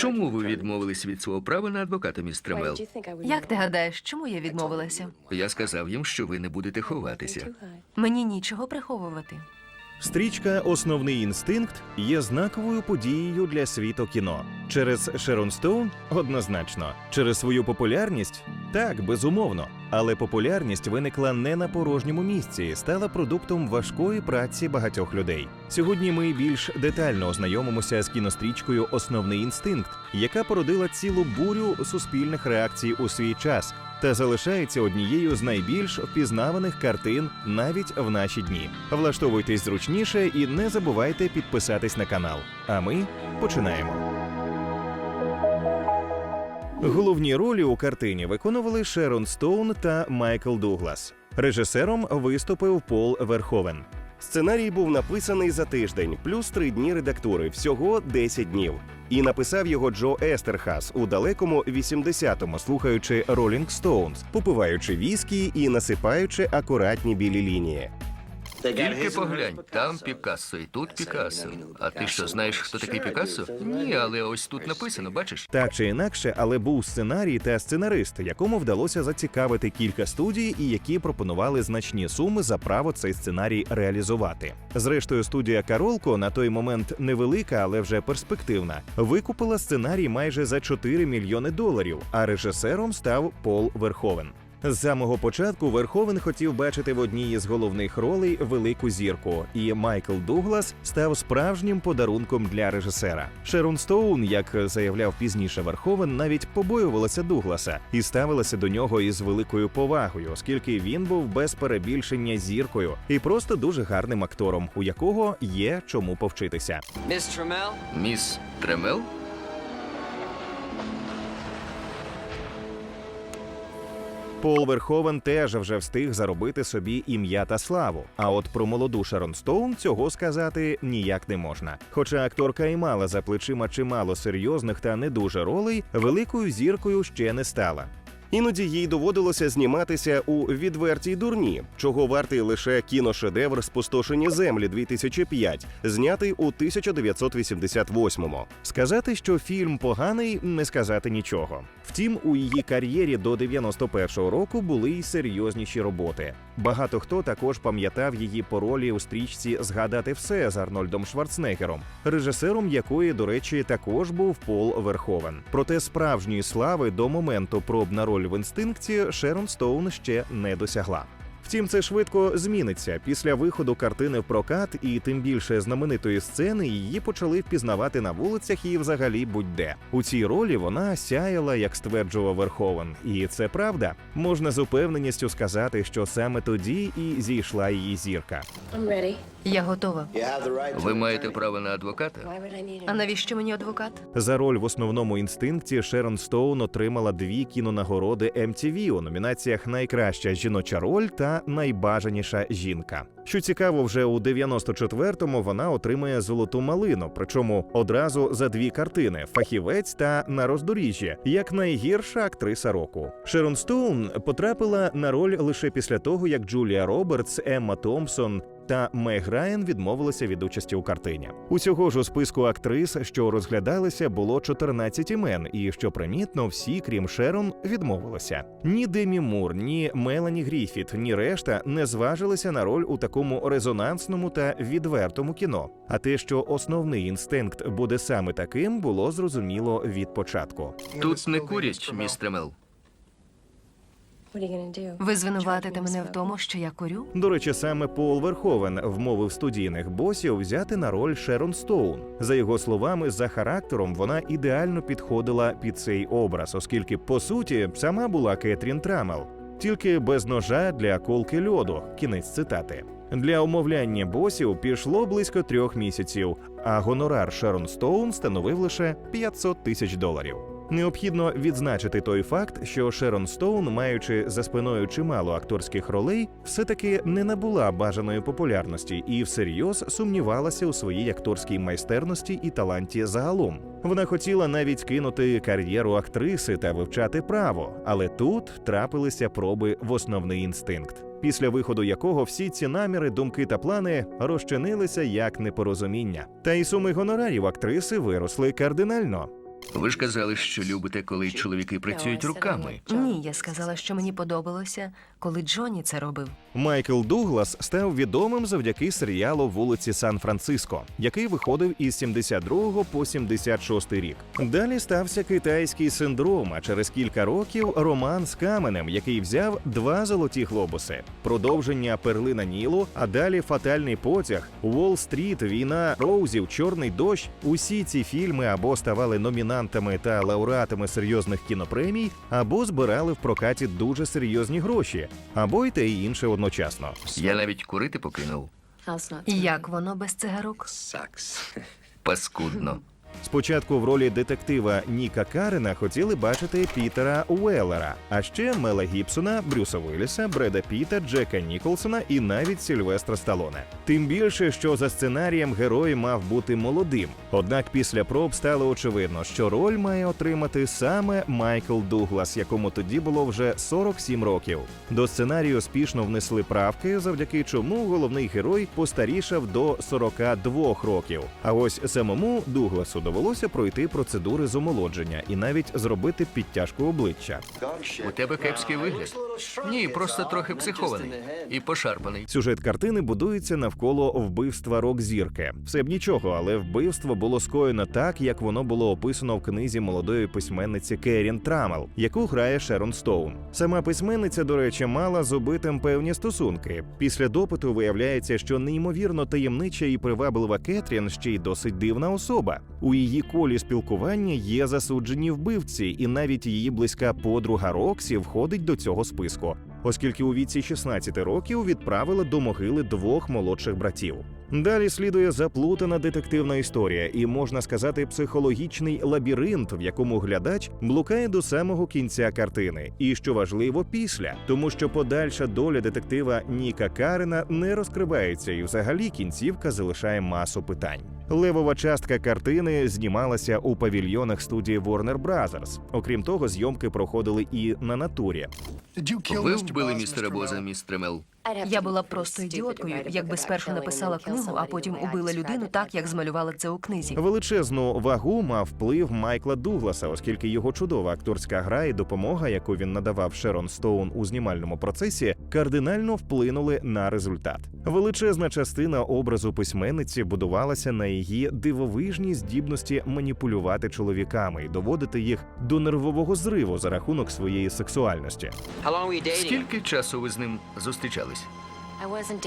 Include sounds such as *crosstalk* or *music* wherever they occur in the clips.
Чому ви відмовились від свого права на адвоката, містер Тремел? Як ти гадаєш, чому я відмовилася? Я сказав їм, що ви не будете ховатися. Мені нічого приховувати. Стрічка Основний інстинкт є знаковою подією для світу кіно. Через Шерон Стоун однозначно. Через свою популярність так, безумовно. Але популярність виникла не на порожньому місці, стала продуктом важкої праці багатьох людей. Сьогодні ми більш детально ознайомимося з кінострічкою Основний інстинкт, яка породила цілу бурю суспільних реакцій у свій час та залишається однією з найбільш впізнаваних картин навіть в наші дні. Влаштовуйтесь зручніше і не забувайте підписатись на канал. А ми починаємо. Головні ролі у картині виконували Шерон Стоун та Майкл Дуглас. Режисером виступив Пол Верховен. Сценарій був написаний за тиждень, плюс три дні редактури, всього 10 днів. І написав його Джо Естерхас у далекому 80-му, слухаючи Rolling Stones, попиваючи віскі і насипаючи акуратні білі лінії. Тільки поглянь, там Пікассо і тут Пікассо. А ти що, знаєш, хто такий Пікассо? Ні, але ось тут написано, бачиш? Так чи інакше, але був сценарій та сценарист, якому вдалося зацікавити кілька студій, і які пропонували значні суми за право цей сценарій реалізувати. Зрештою, студія Каролко на той момент невелика, але вже перспективна, викупила сценарій майже за 4 мільйони доларів, а режисером став Пол Верховен. З самого початку Верховен хотів бачити в одній із головних ролей велику зірку, і Майкл Дуглас став справжнім подарунком для режисера. Шерон Стоун, як заявляв пізніше Верховен, навіть побоювалася Дугласа і ставилася до нього із великою повагою, оскільки він був без перебільшення зіркою і просто дуже гарним актором, у якого є чому повчитися. Miss Trammell? Міс Тремел? Пол Верховен теж вже встиг заробити собі ім'я та славу. А от про молоду Шерон Стоун цього сказати ніяк не можна. Хоча акторка і мала за плечима чимало серйозних та не дуже ролей, великою зіркою ще не стала. Іноді їй доводилося зніматися у відвертій дурні, чого вартий лише кіношедевр Спустошені землі 2005, знятий у 1988-му. Сказати, що фільм поганий, не сказати нічого. Втім, у її кар'єрі до 91-го року були й серйозніші роботи. Багато хто також пам'ятав її по ролі у стрічці Згадати все з Арнольдом Шварценеггером, режисером якої, до речі, також був Пол Верховен. Проте справжньої слави до моменту проб на роль в інстинкті Шерон Стоун ще не досягла. Втім, це швидко зміниться після виходу картини в прокат, і тим більше знаменитої сцени її почали впізнавати на вулицях і взагалі будь-де. У цій ролі вона сяяла, як стверджував Верховен. І це правда. Можна з упевненістю сказати, що саме тоді і зійшла її зірка. I'm ready. Я готова. Ви маєте право на адвоката? А навіщо мені адвокат? За роль в основному інстинкті Шерон Стоун отримала дві кінонагороди MTV у номінаціях Найкраща жіноча роль та Найбажаніша жінка. Що цікаво, вже у 94-му вона отримує золоту малину, причому одразу за дві картини: фахівець та на роздоріжжі, як найгірша актриса року. Шерон Стоун потрапила на роль лише після того, як Джулія Робертс, Емма Томпсон та Мег Райан відмовилися від участі у картині. Усього ж у списку актрис, що розглядалися, було 14 імен, і що примітно, всі, крім Шерон, відмовилися. Ні Демі Мур, ні Мелані Гріфіт, ні решта не зважилися на роль у такому резонансному та відвертому кіно. А те, що основний інстинкт буде саме таким, було зрозуміло від початку. Тут не курять, міс Тремел. What are you gonna do? Ви звинуватите мене в тому, що я курю? До речі, саме Пол Верховен вмовив студійних босів взяти на роль Шерон Стоун. За його словами, за характером вона ідеально підходила під цей образ, оскільки по суті сама була Кетрін Трамел, тільки без ножа для колки льоду. Кінець цитати. Для умовляння босів пішло близько трьох місяців, а гонорар Шерон Стоун становив лише 500 тисяч доларів. Необхідно відзначити той факт, що Шерон Стоун, маючи за спиною чимало акторських ролей, все-таки не набула бажаної популярності і всерйоз сумнівалася у своїй акторській майстерності і таланті загалом. Вона хотіла навіть кинути кар'єру актриси та вивчати право, але тут трапилися проби в основний інстинкт. Після виходу якого всі ці наміри, думки та плани розчинилися як непорозуміння. Та й суми гонорарів актриси виросли кардинально. Ви ж казали, що любите, коли чоловіки працюють руками. Ні, я сказала, що мені подобалося, коли Джонні це робив. Майкл Дуглас став відомим завдяки серіалу Вулиці Сан-Франциско, який виходив із 72 по 76 рік. Далі стався китайський синдром. А через кілька років роман з каменем, який взяв два золоті глобуси, продовження перлина Нілу, а далі фатальний потяг, Уолл-стріт, війна Роузів, Чорний дощ. Усі ці фільми або ставали номінантами та лауреатами серйозних кінопремій, або збирали в прокаті дуже серйозні гроші, або й те і інше одночасно. Я навіть курити покинув. Як воно без цигарок? *laughs* Паскудно. Спочатку в ролі детектива Ніка Карена хотіли бачити Пітера Уеллера, а ще Мела Гібсона, Брюса Вилліса, Бреда Піта, Джека Ніколсона і навіть Сільвестра Сталоне. Тим більше, що за сценарієм герой мав бути молодим. Однак після проб стало очевидно, що роль має отримати саме Майкл Дуглас, якому тоді було вже 47 років. До сценарію спішно внесли правки, завдяки чому головний герой постарішав до 42 років. А ось самому Дугласу довелося пройти процедури з омолодження і навіть зробити підтяжку обличчя. У тебе кепський вигляд. Ні, просто трохи психований і пошарпаний. Сюжет картини будується навколо вбивства рок-зірки. Все б нічого, але вбивство було скоєно так, як воно було описано в книзі молодої письменниці Керін Трамел, яку грає Шерон Стоун. Сама письменниця, до речі, мала з убитим певні стосунки. Після допиту виявляється, що неймовірно таємнича і приваблива Кетрін ще й досить дивна особа. У її колі спілкування є засуджені вбивці, і навіть її близька подруга Роксі входить до цього списку, оскільки у віці 16 років відправила до могили двох молодших братів. Далі слідує заплутана детективна історія, і можна сказати, психологічний лабіринт, в якому глядач блукає до самого кінця картини. І що важливо, після, тому що подальша доля детектива Ніка Карена не розкривається, і взагалі кінцівка залишає масу питань. Левова частка картини знімалася у павільйонах студії Warner Brothers. Окрім того, зйомки проходили і на натурі. Ви вбили містера Боза, містер Мел. Я була б просто ідіоткою, якби спершу написала книгу, а потім убила людину так, як змалювала це у книзі. Величезну вагу мав вплив Майкла Дугласа, оскільки його чудова акторська гра і допомога, яку він надавав Шерон Стоун у знімальному процесі, кардинально вплинули на результат. Величезна частина образу письменниці будувалася на її дивовижній здібності маніпулювати чоловіками і доводити їх до нервового зриву за рахунок своєї сексуальності. Скільки часу ви з ним зустрічались? Dating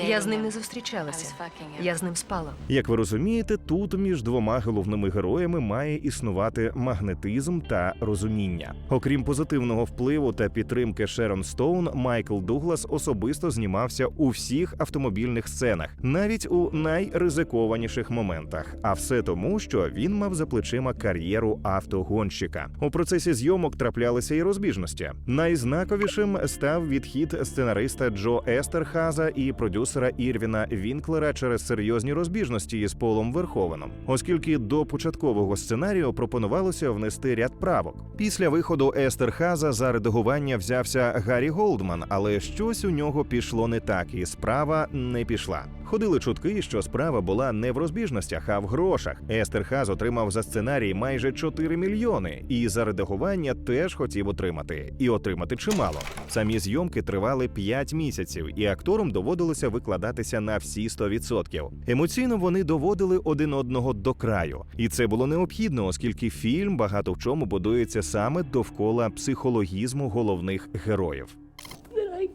Я з ним не зустрічалася. Я з ним спала. Як ви розумієте, тут між двома головними героями має існувати магнетизм та розуміння. Окрім позитивного впливу та підтримки Шерон Стоун, Майкл Дуглас особисто знімався у всіх автомобільних сценах, навіть у найризикованіших моментах. А все тому, що він мав за плечима кар'єру автогонщика. У процесі зйомок траплялися і розбіжності. Найзнаковішим став відхід сценариста Джо Естерхаза і продюсера Ірвіна Вінклера через серйозні розбіжності із Полом Верховеном, оскільки до початкового сценарію пропонувалося внести ряд правок. Після виходу Естерхаза за редагування взявся Гаррі Голдман, але щось у нього пішло не так, і справа не пішла. Ходили чутки, що справа була не в розбіжностях, а в грошах. Естерхаз отримав за сценарій майже 4 мільйони, і за редагування теж хотів отримати. І отримати чимало. Самі зйомки тривали 5 місяців, і акторам доводилося викладатися на всі 100%. Емоційно вони доводили один одного до краю, і це було необхідно, оскільки фільм багато в чому будується саме довкола психологізму головних героїв.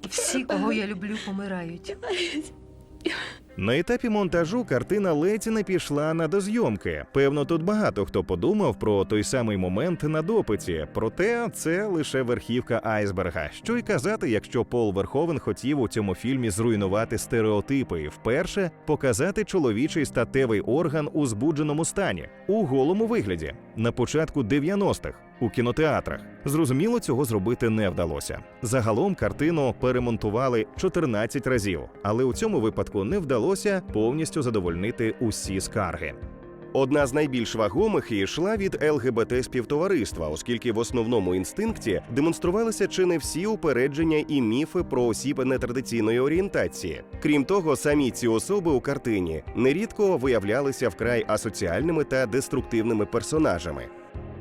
Всі, кого я люблю, помирають. На етапі монтажу картина ледь не пішла на дозйомки. Певно, тут багато хто подумав про той самий момент на допиті. Проте це лише верхівка айсберга. Що й казати, якщо Пол Верховен хотів у цьому фільмі зруйнувати стереотипи і вперше показати чоловічий статевий орган у збудженому стані у голому вигляді на початку 90-х у кінотеатрах. Зрозуміло, цього зробити не вдалося. Загалом картину перемонтували 14 разів, але у цьому випадку не вдалося повністю задовольнити усі скарги. Одна з найбільш вагомих і йшла від ЛГБТ співтовариства, оскільки в основному інстинкті демонструвалися чи не всі упередження і міфи про осіб нетрадиційної орієнтації. Крім того, самі ці особи у картині нерідко виявлялися вкрай асоціальними та деструктивними персонажами.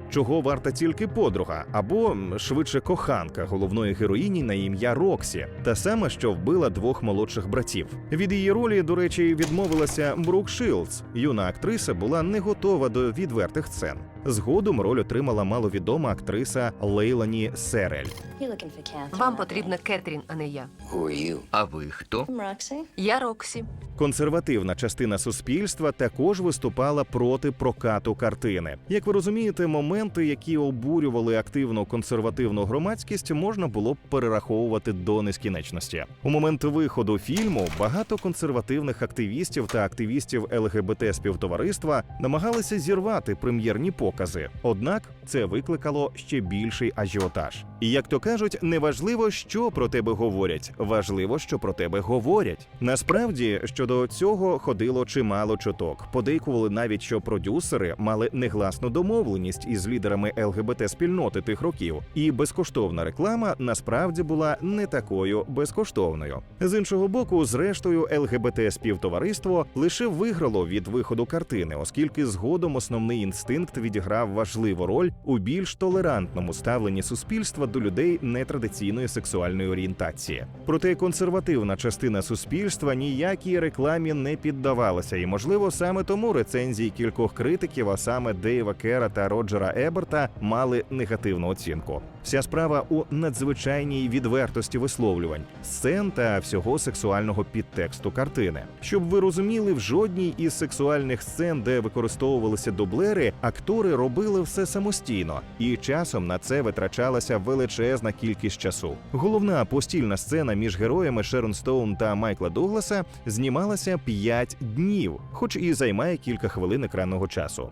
Чого варта тільки подруга, або швидше коханка головної героїні на ім'я Роксі, та сама, що вбила двох молодших братів. Від її ролі, до речі, відмовилася Брук Шилдс. Юна актриса була не готова до відвертих сцен. Згодом роль отримала маловідома актриса Лейлані Серель. Вам потрібна Кетрін, а не я. А ви хто? Я Роксі. Консервативна частина суспільства також виступала проти прокату картини. Як ви розумієте, моменти, які обурювали активну консервативну громадськість, можна було б перераховувати до нескінченності. У момент виходу фільму багато консервативних активістів та активістів ЛГБТ співтовариства намагалися зірвати прем'єрні покази. Однак це викликало ще більший ажіотаж. І як то кажуть, неважливо, що про тебе говорять, важливо, що про тебе говорять. Насправді щодо цього ходило чимало чуток. Подейкували навіть, що продюсери мали негласну домовленість із лідерами ЛГБТ спільноти тих років, і безкоштовна реклама насправді була не такою безкоштовною. З іншого боку, зрештою, ЛГБТ співтовариство лише виграло від виходу картини, оскільки згодом основний інстинкт відіграв важливу роль у більш толерантному ставленні суспільства до людей нетрадиційної сексуальної орієнтації. Проте консервативна частина суспільства ніякій рекламі не піддавалася, і можливо саме тому рецензії кількох критиків, а саме Дейва Кера та Роджера Еберта, мали негативну оцінку. Вся справа у надзвичайній відвертості висловлювань, сцен та всього сексуального підтексту картини. Щоб ви розуміли, в жодній із сексуальних сцен, де використовувалися дублери, актори робили все самостійно, і часом на це витрачалася величезна кількість часу. Головна постільна сцена між героями Шерон Стоун та Майкла Дугласа знімалася 5 днів, хоч і займає кілька хвилин екранного часу.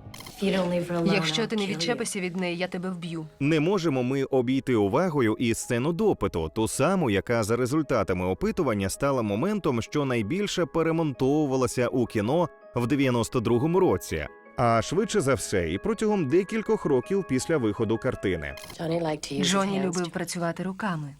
Якщо ти не відчепишся від неї, я тебе вб'ю. Не можемо ми обійти увагою і сцену допиту, ту саму, яка за результатами опитування стала моментом, що найбільше перемонтовувалася у кіно в 92-му році. А швидше за все, і протягом декількох років після виходу картини. Джоні любив працювати руками.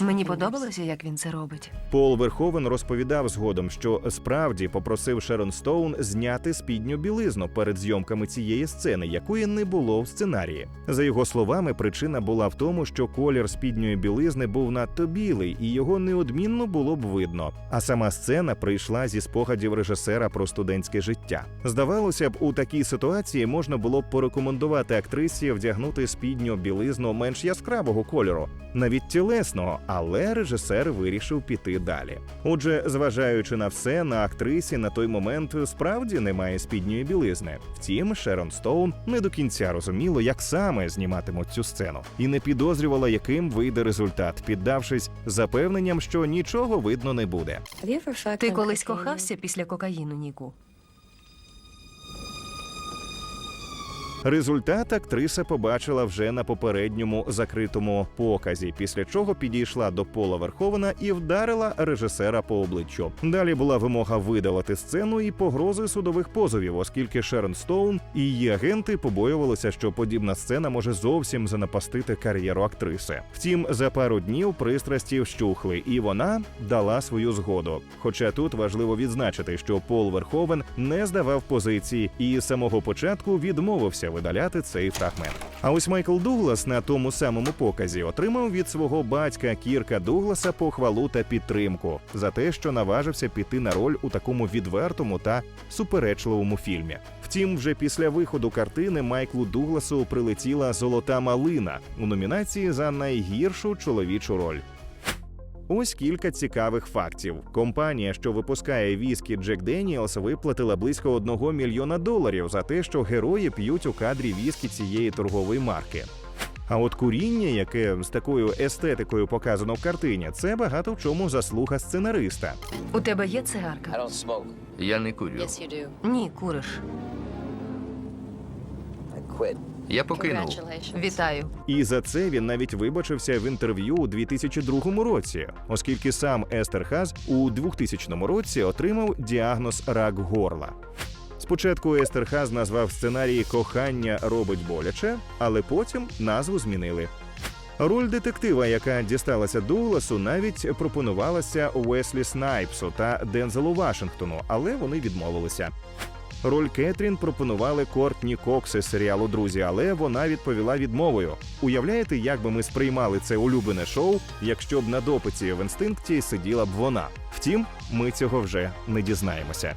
Мені подобалося, як він це робить. Пол Верховен розповідав згодом, що справді попросив Шерон Стоун зняти спідню білизну перед зйомками цієї сцени, якої не було в сценарії. За його словами, причина була в тому, що колір спідньої білизни був надто білий, і його неодмінно було б видно. А сама сцена прийшла зі спогадів режисера про студентське життя. Здавалося б, у такій ситуації можна було б порекомендувати актрисі вдягнути спідню білизну менш яскравого кольору, навіть тілесного, але режисер вирішив піти далі. Отже, зважаючи на все, на актрисі на той момент справді немає спідньої білизни. Втім, Шерон Стоун не до кінця розуміло, як саме зніматимуть цю сцену, і не підозрювала, яким вийде результат, піддавшись запевненням, що нічого видно не буде. Ти колись кохався після кокаїну, Ніку? Результат актриса побачила вже на попередньому закритому показі, після чого підійшла до Пола Верховена і вдарила режисера по обличчю. Далі була вимога видалити сцену і погрози судових позовів, оскільки Шерон Стоун і її агенти побоювалися, що подібна сцена може зовсім занапастити кар'єру актриси. Втім, за пару днів пристрасті вщухли, і вона дала свою згоду. Хоча тут важливо відзначити, що Пол Верховен не здавав позиції і з самого початку відмовився видаляти цей фрагмент. А ось Майкл Дуглас на тому самому показі отримав від свого батька Кірка Дугласа похвалу та підтримку за те, що наважився піти на роль у такому відвертому та суперечливому фільмі. Втім, вже після виходу картини Майклу Дугласу прилетіла золота малина у номінації за найгіршу чоловічу роль. Ось кілька цікавих фактів. Компанія, що випускає віскі Джек Деніелс, виплатила близько одного мільйона доларів за те, що герої п'ють у кадрі віскі цієї торгової марки. А от куріння, яке з такою естетикою показано в картині, це багато в чому заслуга сценариста. У тебе є цигарка? Я не курю. Yes, you do. Ні, куриш. Я покинув. Вітаю. І за це він навіть вибачився в інтерв'ю у 2002 році, оскільки сам Естер Хаз у 2000 році отримав діагноз рак горла. Спочатку Естер Хаз назвав сценарій Кохання робить боляче, але потім назву змінили. Роль детектива, яка дісталася Дугласу, навіть пропонувалася Уеслі Снайпсу та Дензелу Вашингтону, але вони відмовилися. Роль Кетрін пропонували Кортні Кокс із серіалу Друзі, але вона відповіла відмовою. Уявляєте, як би ми сприймали це улюблене шоу, якщо б на допиті в інстинкті сиділа б вона. Втім, ми цього вже не дізнаємося.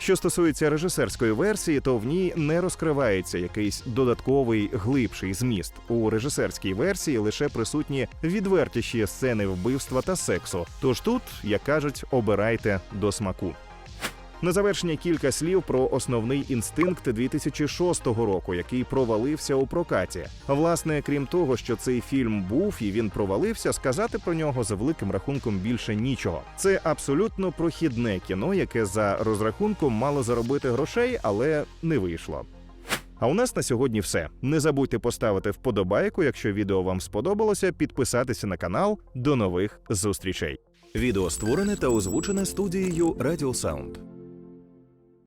Що стосується режисерської версії, то в ній не розкривається якийсь додатковий глибший зміст. У режисерській версії лише присутні відвертіші сцени вбивства та сексу. Тож тут, як кажуть, обирайте до смаку. На завершення кілька слів про основний інстинкт 2006 року, який провалився у прокаті. Власне, крім того, що цей фільм був і він провалився, сказати про нього за великим рахунком більше нічого. Це абсолютно прохідне кіно, яке за розрахунком мало заробити грошей, але не вийшло. А у нас на сьогодні все. Не забудьте поставити вподобайку, якщо відео вам сподобалося, підписатися на канал. До нових зустрічей. Відео створене та озвучене студією Радіо Саунд.